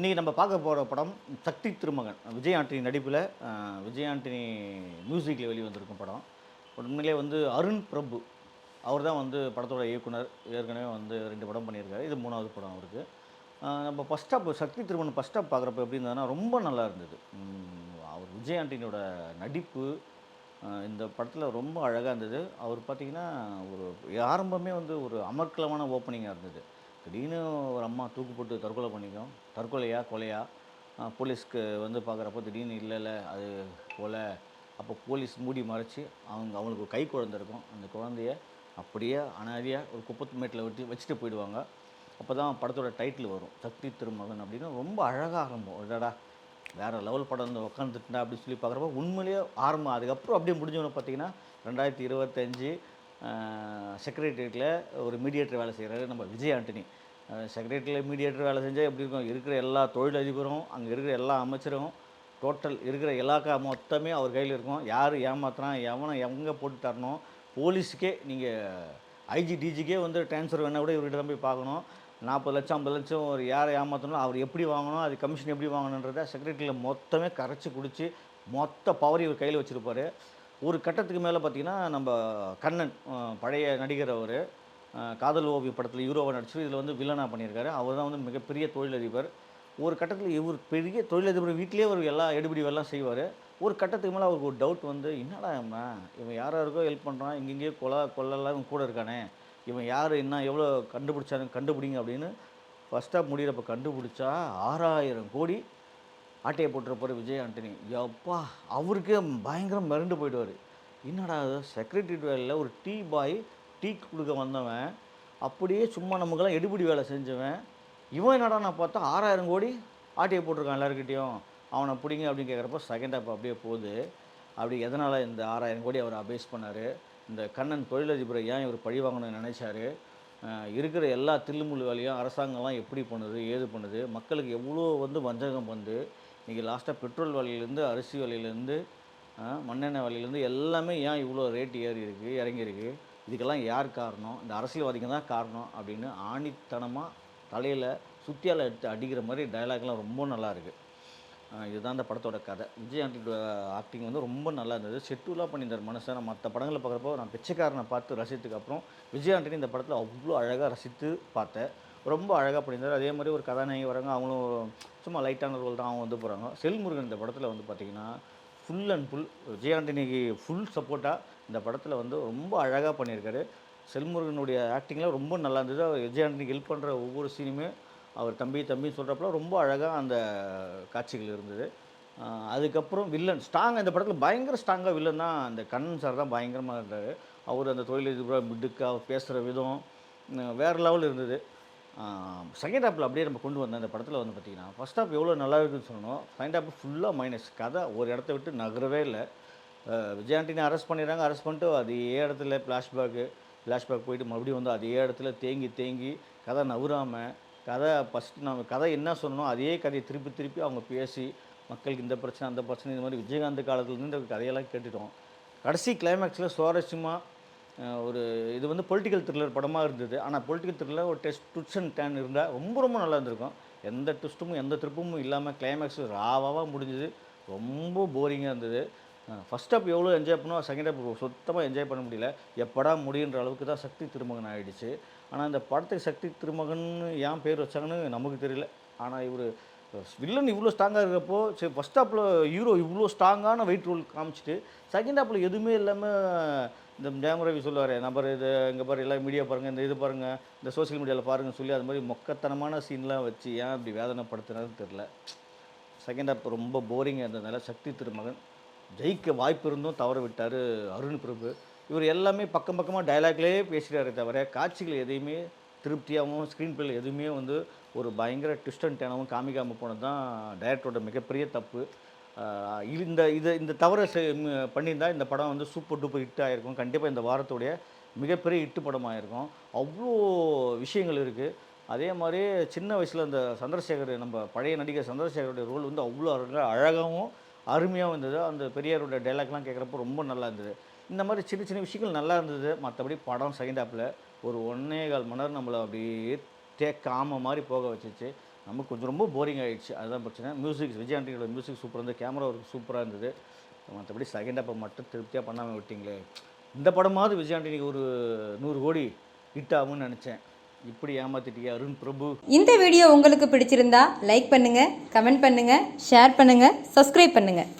இன்றைக்கி நம்ம பார்க்க போகிற படம் சக்தி திருமகன். விஜய் ஆண்டனி நடிப்பில் விஜய் ஆண்டனி மியூசிக்கில் வெளிவந்திருக்கும் படம். உண்மையிலே வந்து அருண் பிரபு. அவர் தான் வந்து படத்தோட இயக்குனர். ஏற்கனவே வந்து ரெண்டு படம் பண்ணியிருக்காரு. இது மூணாவது படம் அவருக்கு. நம்ம ஃபஸ்ட் ஸ்டாப் சக்தி திருமணம் ஃபஸ்ட் ஸ்டாப் பார்க்குறப்ப எப்படி இருந்ததுன்னா ரொம்ப நல்லா இருந்தது. அவர் விஜய் ஆண்டனியோட நடிப்பு இந்த படத்தில் ரொம்ப அழகாக இருந்தது. அவர் பார்த்திங்கன்னா ஒரு ஆரம்பமே வந்து ஒரு அமர்க்கலமான ஓப்பனிங்காக இருந்தது. திடீர்னு ஒரு அம்மா தூக்கு போட்டு தற்கொலை பண்ணிக்கும். தற்கொலையா கொலையா? போலீஸ்க்கு வந்து பார்க்குறப்போ திடீர்னு இல்லை இல்லை அது கொலை. அப்போ போலீஸ் மூடி மறைச்சி அவங்க அவங்களுக்கு ஒரு கை குழந்தை இருக்கும். அந்த குழந்தைய அப்படியே அனாதியாக ஒரு குப்பத்து மேட்டில் விட்டு வச்சுட்டு போயிடுவாங்க. அப்போ தான் படத்தோட டைட்டில் வரும். சக்தி திருமகன் அப்படின்னு ரொம்ப அழகாக ஆரம்பம். இல்லடா வேறு லெவல் படம் வந்து உட்காந்துட்டா அப்படின்னு சொல்லி பார்க்குறப்ப உண்மையிலேயே ஆரம்பம். அதுக்கப்புறம் அப்படியே முடிஞ்சவொன்னு பார்த்தீங்கன்னா ரெண்டாயிரத்தி இருபத்தஞ்சி செக்ரட்டரியேட்டில் ஒரு மீடியேட்டர் வேலை செய்கிறாரு நம்ம விஜய் ஆண்டனி. செக்ரட்டரியில் மீடியேட்டர் வேலை செஞ்சால் எப்படி இருக்கும்? இருக்கிற எல்லா தொழிலதிபரும் அங்கே இருக்கிற எல்லா அமைச்சரும் டோட்டல் இருக்கிற இலாக்கா மொத்தமே அவர் கையில் இருக்கும். யார் ஏமாத்துறான்? எவனை எங்கே போட்டு தரணும்? போலீஸுக்கே நீங்கள் ஐஜி டிஜிக்கே வந்து ட்ரான்ஸ்ஃபர் வேணால் கூட இவர்கிட்ட தான் போய் பார்க்கணும். நாற்பது லட்சம் ஐம்பது லட்சம் ஒரு யாரை ஏமாற்றணும் அவர் எப்படி வாங்கணும்? அது கமிஷன் எப்படி வாங்கணுன்றதை செக்ரட்டரியில் மொத்தமே கரைச்சி குடிச்சு மொத்த பவர் இவர் கையில் வச்சுருப்பாரு. ஒரு கட்டத்துக்கு மேலே பார்த்தீங்கன்னா நம்ம கண்ணன் பழைய நடிகர் அவர் காதல் ஓவிய படத்தில் ஹீரோவை நடிச்சு இதில் வந்து வில்லனாக பண்ணியிருக்காரு. அவர் தான் வந்து மிகப்பெரிய தொழிலதிபர். ஒரு கட்டத்தில் இவர் பெரிய தொழிலதிபர் வீட்டிலேயே அவர் எல்லா எடுபிடி எல்லாம் செய்வார். ஒரு கட்டத்துக்கு மேலே அவருக்கு ஒரு டவுட் வந்து என்னடா இவன்? இவன் யார் யாருக்கோ ஹெல்ப் பண்ணுறான் இங்கெங்கேயோ கொலை கொள்ளலாம் இவன் கூட இருக்கானே. இவன் யார்? என்ன எவ்வளோ கண்டுபிடிச்சானு கண்டுபிடிங்க அப்படின்னு ஃபஸ்ட்டாக முடிகிறப்ப கண்டுபிடிச்சா ஆறாயிரம் கோடி ஆட்டையை போட்டிருப்பார் விஜய் ஆண்டனி. எப்பா அவருக்கே பயங்கரம் மிரண்டு போயிடுவார். என்னடா செக்ரட்டரி வேலையில் ஒரு டீ பாய் டீ கொடுக்க வந்தவன் அப்படியே சும்மா நமக்கெல்லாம் எடுபிடி வேலை செஞ்சவன் இவன் என்னடா நான் பார்த்தா ஆறாயிரம் கோடி ஆட்டையை போட்டிருக்கான் எல்லாருக்கிட்டேயும் அவனை பிடிங்க அப்படின்னு கேட்குறப்ப செகண்ட் ஹாப் அப்படியே போகுது. அப்படி எதனால் இந்த ஆறாயிரம் கோடி அவர் அபேஸ் பண்ணார்? இந்த கண்ணன் தொழிலதிபரை ஏன் இவர் பழி வாங்கணும்னு நினச்சார்? இருக்கிற எல்லா தில்லுமுள்ளு வேலையும் அரசாங்கம்லாம் எப்படி பண்ணுது? ஏது பண்ணுது? மக்களுக்கு எவ்வளோ வந்து வஞ்சகம் வந்து இன்றைக்கி லாஸ்ட்டாக பெட்ரோல் விலையிலேருந்து அரிசி விலையிலேருந்து மண்ணெண்ணெய் விலையிலேருந்து எல்லாமே ஏன் இவ்வளோ ரேட் ஏறி இருக்குது இறங்கியிருக்கு இதுக்கெல்லாம் யார் காரணம்? இந்த அரசியல்வாதிங்க தான் காரணம் அப்படின்னு ஆணித்தனமாக தலையில் சுத்தியால் எடுத்து அடிக்கிற மாதிரி டயலாக்லாம் ரொம்ப நல்லா இருக்குது இதுதான் அந்த படத்தோட கதை. விஜய் ஆண்டியோட ஆக்டிங் வந்து ரொம்ப நல்லா இருந்தது. செட்டுலாக பண்ணியிருந்தார் மனுஷன். நான் மற்ற படங்களை பார்க்குறப்போ நான் பிச்சைக்காரனை பார்த்து ரசித்ததுக்கு அப்புறம் விஜய் ஆண்டனி இந்த படத்தில் அவ்வளோ அழகாக ரசித்து பார்த்தேன். ரொம்ப அழகாக பண்ணியிருந்தார். அதே மாதிரி ஒரு கதாநாயகி வராங்க அவங்களும் சும்மா லைட்டான ரோல் தான் அவங்க வந்து போகிறாங்க செல்முருகன் இந்த படத்தில் வந்து பார்த்திங்கன்னா ஃபுல் அண்ட் ஃபுல் விஜயாண்டனிக்கு ஃபுல் சப்போர்ட்டாக இந்த படத்தில் வந்து ரொம்ப அழகாக பண்ணியிருக்காரு. செல்முருகனுடைய ஆக்டிங்லாம் ரொம்ப நல்லா இருந்தது. அவர் விஜயாண்டனிக்கு ஹெல்ப் பண்ணுற ஒவ்வொரு சீனுமே அவர் தம்பி தம்பின்னு சொல்கிறப்பல ரொம்ப அழகாக அந்த காட்சிகள் இருந்தது. அதுக்கப்புறம் வில்லன் ஸ்ட்ராங் இந்த படத்தில் பயங்கர ஸ்ட்ராங்காக வில்லன் தான் அந்த கண்ணன் சார் தான் பயங்கரமாக இருந்தார். அவர் அந்த தொழில் மிடுக்கா பேசுகிற விதம் வேறு லெவல் இருந்தது. செகண்ட் ஹாப்பில் அப்படியே நம்ம கொண்டு வந்தோம் இந்த படத்தில் வந்து பார்த்திங்கன்னா ஃபஸ்ட் ஹாப் எவ்வளோ நல்லா இருக்குன்னு சொல்லணும். செகண்ட் ஹாப் ஃபுல்லாக மைனஸ் கதை ஒரு இடத்த விட்டு நகரவே இல்லை. விஜயாண்டினை அரெஸ்ட் பண்ணிடுறாங்க அரெஸ்ட் பண்ணிட்டு அதே இடத்துல ஃப்ளாஷ்பேக்கு ஃப்ளாஷ்பேக் போயிட்டு மறுபடியும் வந்து அதே இடத்துல தேங்கி தேங்கி கதை நவுறாமல் கதை ஃபஸ்ட்டு நம்ம கதை என்ன சொன்னோம் அதே கதையை திருப்பி திருப்பி அவங்க பேசி மக்களுக்கு இந்த பிரச்சனை அந்த பிரச்சனை இந்த மாதிரி விஜயகாந்த் காலத்துலேருந்து இந்த கதையெல்லாம் கேட்டுட்டோம். கடைசி கிளைமேக்ஸில் சுவாரஸ்யமாக ஒரு இது வந்து பொலிட்டிக்கல் த்ரில்லர் படமாக இருந்தது. ஆனால் பொலிட்டிக்கல் த்ரில்லர் ஒரு டெஸ்ட் ட்விஸ்ட் அண்ட் டேன் இருந்தால் ரொம்ப ரொம்ப நல்லா இருந்திருக்கும். எந்த ட்விஸ்ட்டும் எந்த திருப்பமும் இல்லாமல் கிளைமேக்ஸ் ராவாக முடிஞ்சுது. ரொம்ப போரிங்காக இருந்தது. ஃபஸ்ட் ஹாப் எவ்வளோ என்ஜாய் பண்ணுவோம் செகண்ட் ஹாப் சுத்தமாக என்ஜாய் பண்ண முடியல. எப்படா முடியுன்ற அளவுக்கு தான் சக்தி திருமகன் ஆகிடுச்சு ஆனால் இந்த படத்துக்கு சக்தி திருமகன் ஏன் பேர் வச்சாங்கன்னு நமக்கு தெரியல. ஆனால் இவர் வில்லன் இவ்வளோ ஸ்ட்ராங்காக இருக்கிறப்போ சரி ஃபஸ்ட் ஹாப்பில் ஹீரோ இவ்வளோ ஸ்ட்ராங்கான வெயிட் ரோல் காமிச்சிட்டு செகண்ட் ஹாப்பில் எதுவுமே இல்லாமல் இந்த ஜெயம் ரவி சொல்லுவார் நம்பர் இது இங்கே பாரு எல்லாம் மீடியா பாருங்கள் இந்த இது பாருங்கள் இந்த சோஷியல் மீடியாவில் பாருங்கன்னு சொல்லி அது மாதிரி மொக்கத்தனமான சீன்லாம் வச்சு ஏன் இப்படி வேதனைப்படுத்தினதுன்னு தெரில செகண்ட் ஹாப் ரொம்ப போரிங்காக இருந்ததுனால சக்தி திருமகன் ஜெயிக்க வாய்ப்பு இருந்தும் தவற விட்டார் அருண் பிரபு. இவர் எல்லாமே பக்கம் பக்கமாக டைலாக்லேயே பேசுகிறாரே தவிர காட்சிகள் எதையுமே திருப்தியாகவும் ஸ்க்ரீன் பிளே எதுவுமே வந்து ஒரு பயங்கர ட்விஸ்ட் அண்ட் டேனாகவும் காமிக்காமல் போனது தான் டைரக்டரோட மிகப்பெரிய தப்பு. இந்த இதை இந்த தவறை பண்ணியிருந்தால் இந்த படம் வந்து சூப்பர் டூப்பர் ஹிட் ஆகிருக்கும் கண்டிப்பாக இந்த வாரத்துடைய மிகப்பெரிய இட்டு படமாக இருக்கும் அவ்வளோ விஷயங்கள் இருக்குது அதே மாதிரி சின்ன வயசில் இந்த சந்திரசேகர் நம்ம பழைய நடிகர் சந்திரசேகருடைய ரோல் வந்து அவ்வளோ அழகாகவும் அருமையாகவும் இருந்தது. அந்த பெரியாரோட டைலாக்லாம் கேட்குறப்போ ரொம்ப நல்லா இருந்தது. இந்த மாதிரி சின்ன சின்ன விஷயங்கள் நல்லா இருந்தது. மற்றபடி படம் செகண்ட் ஒரு ஒன்றே கால் மணி நேரம் நம்மளை அப்படியே தேக்காம மாதிரி போக வச்சிச்சு. நமக்கு கொஞ்சம் ரொம்ப போரிங் ஆகிடுச்சு அதுதான் பிரச்சனை. மியூசிக் விஜய் ஆண்டனியோட மியூசிக் சூப்பராக இருந்தது கேமரா ஒர்க் சூப்பராக இருந்தது. மற்றபடி செகண்ட் அப்போ மட்டும் திருப்தியாக பண்ணாமல் விட்டிங்களே. இந்த படமாவது விஜய் ஆண்டனிக்கு ஒரு நூறு கோடி ஹிட் ஆகும்னு நினச்சேன். இப்படி ஏமாத்திட்டியா அருண் பிரபு. இந்த வீடியோ உங்களுக்கு பிடிச்சிருந்தா லைக் பண்ணுங்கள் கமெண்ட் பண்ணுங்கள் ஷேர் பண்ணுங்கள் சப்ஸ்கிரைப் பண்ணுங்கள்